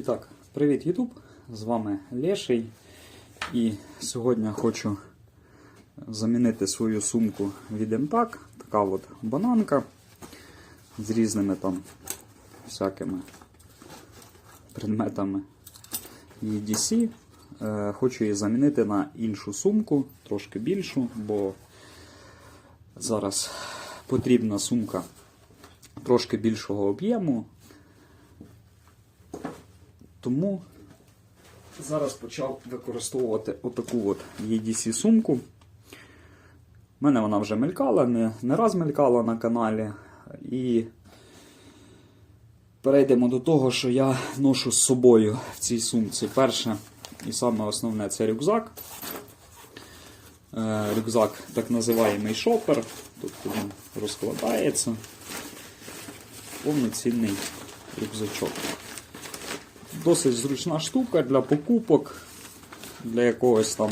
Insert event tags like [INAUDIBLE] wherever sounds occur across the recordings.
І так, привіт, Ютуб! З вами Леший. І сьогодні хочу замінити свою сумку від MTAC. Така от бананка з різними там всякими предметами EDC. Е, Хочу її замінити на іншу сумку, трошки більшу, бо зараз потрібна сумка трошки більшого об'єму. Тому зараз почав використовувати отаку от EDC сумку. У мене вона вже мелькала, не, не раз мелькала на каналі. І перейдемо до того, що я ношу з собою в цій сумці. Перше і саме основне це рюкзак. Е, рюкзак так називаємий шопер. Тобто він розкладається. Повноцінний рюкзачок. Досить зручна штука для покупок, для якогось там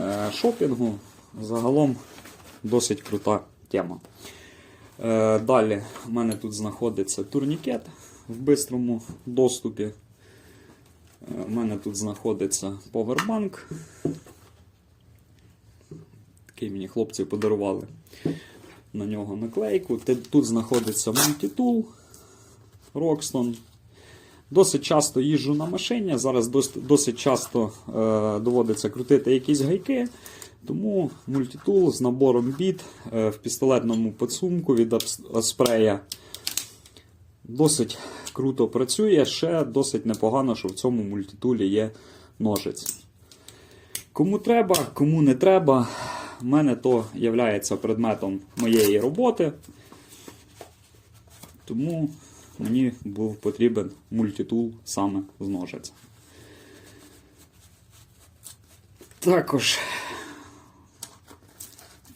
е, шопінгу. Загалом досить крута тема. Е, далі в мене тут знаходиться турнікет в бистрому доступі. Е, У мене тут знаходиться повербанк. Такий мені хлопці подарували на нього наклейку. Тут знаходиться мультитул Roxton. Досить часто їжджу на машині, зараз досить часто е, доводиться крутити якісь гайки. Тому мультитул з набором біт е, в пістолетному підсумку від Абс- досить круто працює. Ще досить непогано, що в цьому мультитулі є ножиць. Кому треба, кому не треба, в мене то є предметом моєї роботи. Тому мені був потрібен мультитул саме з ножиць. Також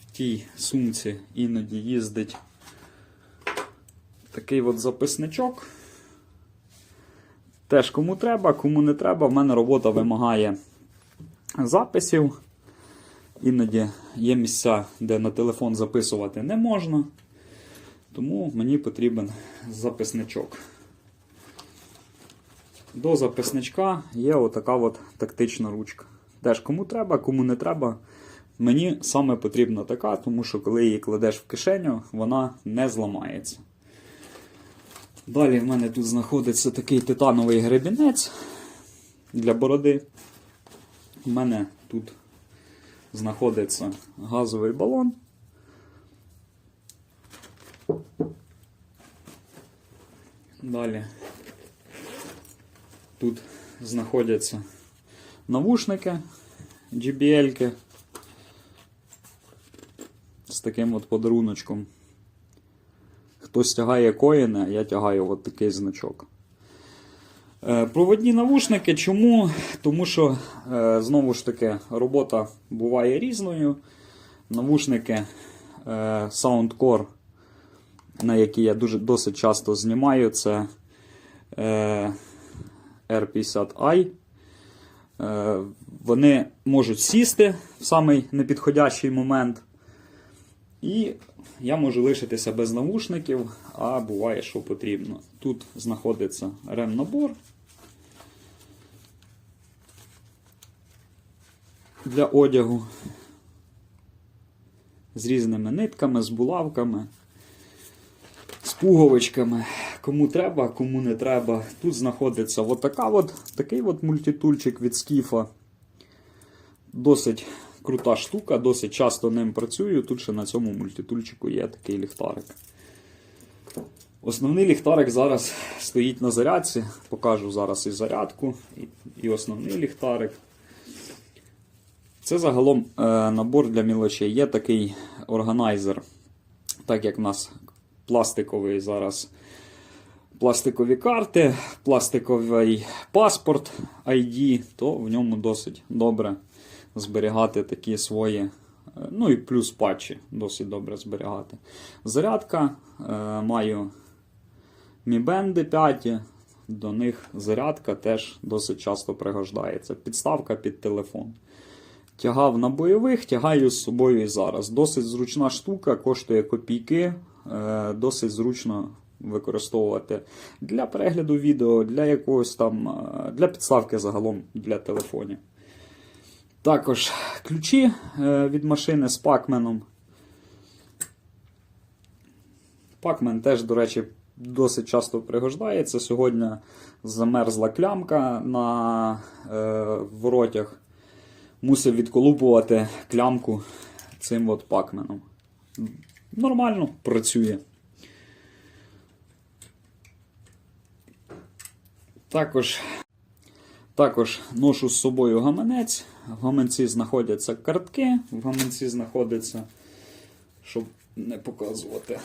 в тій сумці іноді їздить такий от записничок. Теж кому треба, кому не треба. В мене робота вимагає записів. Іноді є місця, де на телефон записувати не можна. Тому мені потрібен записничок. До записничка є отака от тактична ручка. Теж кому треба, кому не треба. Мені саме потрібна така, тому що коли її кладеш в кишеню, вона не зламається. Далі в мене тут знаходиться такий титановий гребінець для бороди. У мене тут знаходиться газовий балон. Далі тут знаходяться навушники JBL з таким от подаруночком. Хтось тягає коїни, а я тягаю от такий значок. Е, Проводні навушники. Чому? Тому що, е, знову ж таки, робота буває різною. Навушники е, Soundcore, на які я дуже досить часто знімаю, це е, R50i. Е, Вони можуть сісти в самий непідходящий момент. І я можу лишитися без навушників, а буває, що потрібно. Тут знаходиться ремнабор для одягу з різними нитками, з булавками, пуговичками. Кому треба, кому не треба. Тут знаходиться от така от, такий от мультитульчик від скіфа. Досить крута штука, досить часто ним працюю. Тут ще на цьому мультитульчику є такий ліхтарик. Основний ліхтарик зараз стоїть на зарядці. Покажу зараз і зарядку, і, основний ліхтарик. Це загалом е, набор для мілочей. Є такий органайзер, так як в нас пластиковий зараз. Пластикові карти, пластиковий паспорт ID, то в ньому досить добре зберігати такі свої. е, Ну і плюс патчі досить добре зберігати. Зарядка. Е, маю Band 5. До них зарядка теж досить часто пригождається. Підставка під телефон. Тягав на бойових, тягаю з собою і зараз. Досить зручна штука, коштує копійки. Е, Досить зручно використовувати для перегляду відео, для якогось там, е, для підставки загалом для телефонів. Також ключі е, від машини з пакменом. Пакмен теж, до речі, досить часто пригождається. Сьогодні замерзла клямка на е, воротях. Мусив відколупувати клямку цим от пакменом. Нормально працює. Також, також ношу з собою гаманець. В гаманці знаходяться картки, в гаманці знаходиться, щоб не показувати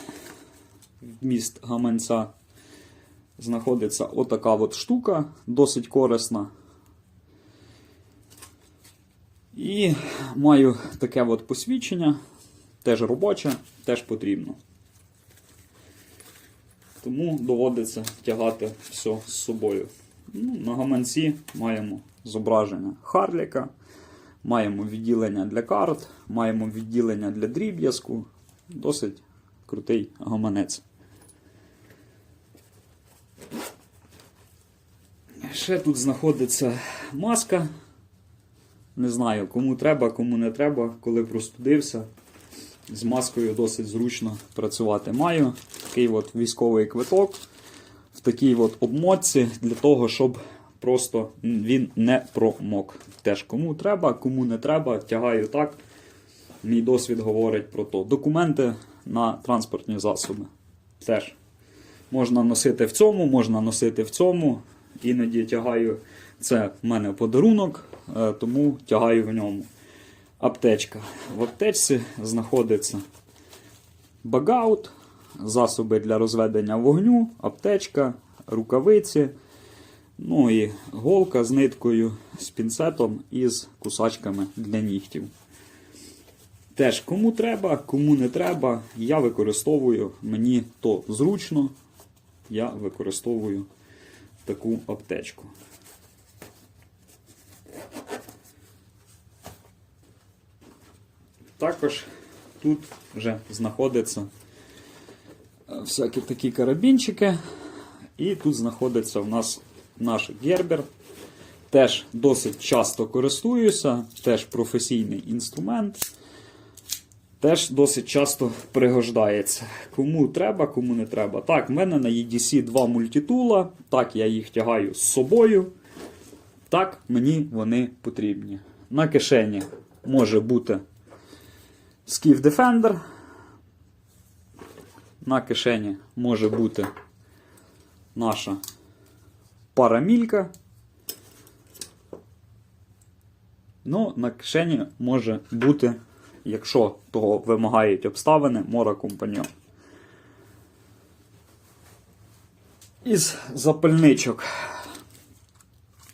вміст гаманця, знаходиться отака от штука, досить корисна. І маю таке от посвідчення, теж робоче, теж потрібно. Тому доводиться тягати все з собою. Ну, на гаманці маємо зображення Харліка, маємо відділення для карт, маємо відділення для дріб'язку. Досить крутий гаманець. Ще тут знаходиться маска. Не знаю, кому треба, кому не треба, коли простудився. З маскою досить зручно працювати. Маю такий от військовий квиток в такій от обмотці для того, щоб просто він не промок. Теж кому треба, кому не треба, тягаю так. Мій досвід говорить про то. Документи на транспортні засоби. Теж можна носити в цьому, можна носити в цьому. Іноді тягаю це в мене подарунок, е, тому тягаю в ньому. Аптечка. В аптечці знаходиться багаут, засоби для розведення вогню, аптечка, рукавиці, ну і голка з ниткою, з пінцетом і з кусачками для нігтів. Теж кому треба, кому не треба, я використовую, мені то зручно, я використовую таку аптечку. Також тут вже знаходяться е, всякі такі карабінчики. І тут знаходиться в нас наш гербер. Теж досить часто користуюся, теж професійний інструмент. Теж досить часто пригождається. Кому треба, кому не треба. Так, в мене на EDC два мультитула. Так, я їх тягаю з собою. Так, мені вони потрібні. На кишені може бути Skiff Defender. На кишені може бути наша парамілька. Ну, на кишені може бути, якщо того вимагають обставини, Мора Компаньон. Із запальничок.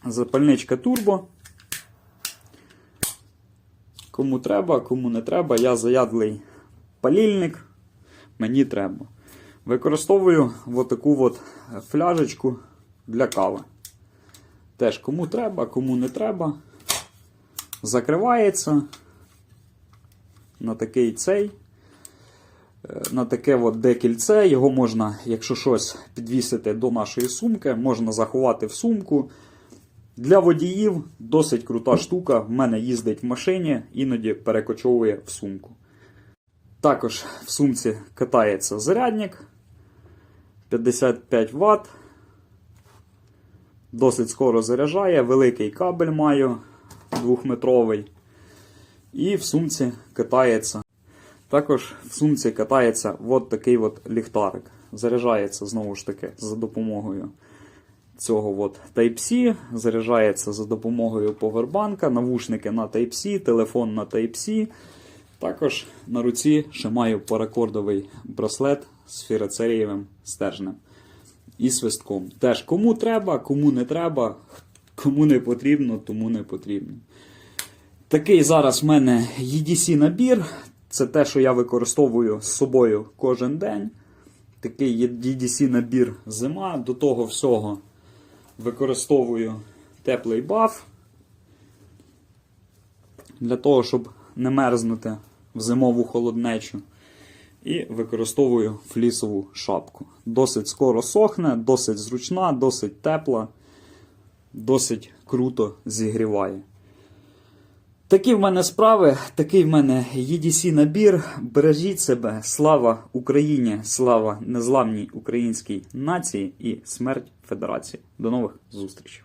Запальничка турбо. Кому треба, кому не треба, я заядлий палільник. Мені треба. Використовую отаку от фляжечку для кави. Теж кому треба, кому не треба. Закривається на такий цей. е, На таке от декільце. Його можна, якщо щось підвісити до нашої сумки, можна заховати в сумку. Для водіїв досить крута штука. В мене їздить в машині, іноді перекочовує в сумку. Також в сумці катається зарядник 55 Вт. Досить скоро заряджає, великий кабель маю двохметровий. І в сумці катається. Також в сумці катається от такий от ліхтарик. Заряджається знову ж таки за допомогою цього от Type-C, заряджається за допомогою повербанка, навушники на Type-C, телефон на Type-C. Також на руці ще маю паракордовий браслет з фіроцерієвим стержнем і свистком. Теж кому треба, кому не треба, [LAUGHS] кому не потрібно, тому не потрібно. Такий зараз в мене EDC набір. Це те, що я використовую з собою кожен день. Такий EDC набір зима. До того всього використовую теплий баф. Для того, щоб не мерзнути в зимову холоднечу. І використовую флісову шапку. Досить скоро сохне, досить зручна, досить тепла, досить круто зігріває. Такі в мене справи, такий в мене EDC набір. Бережіть себе, слава Україні, слава незламній українській нації і смерть Федерації. До нових зустрічей!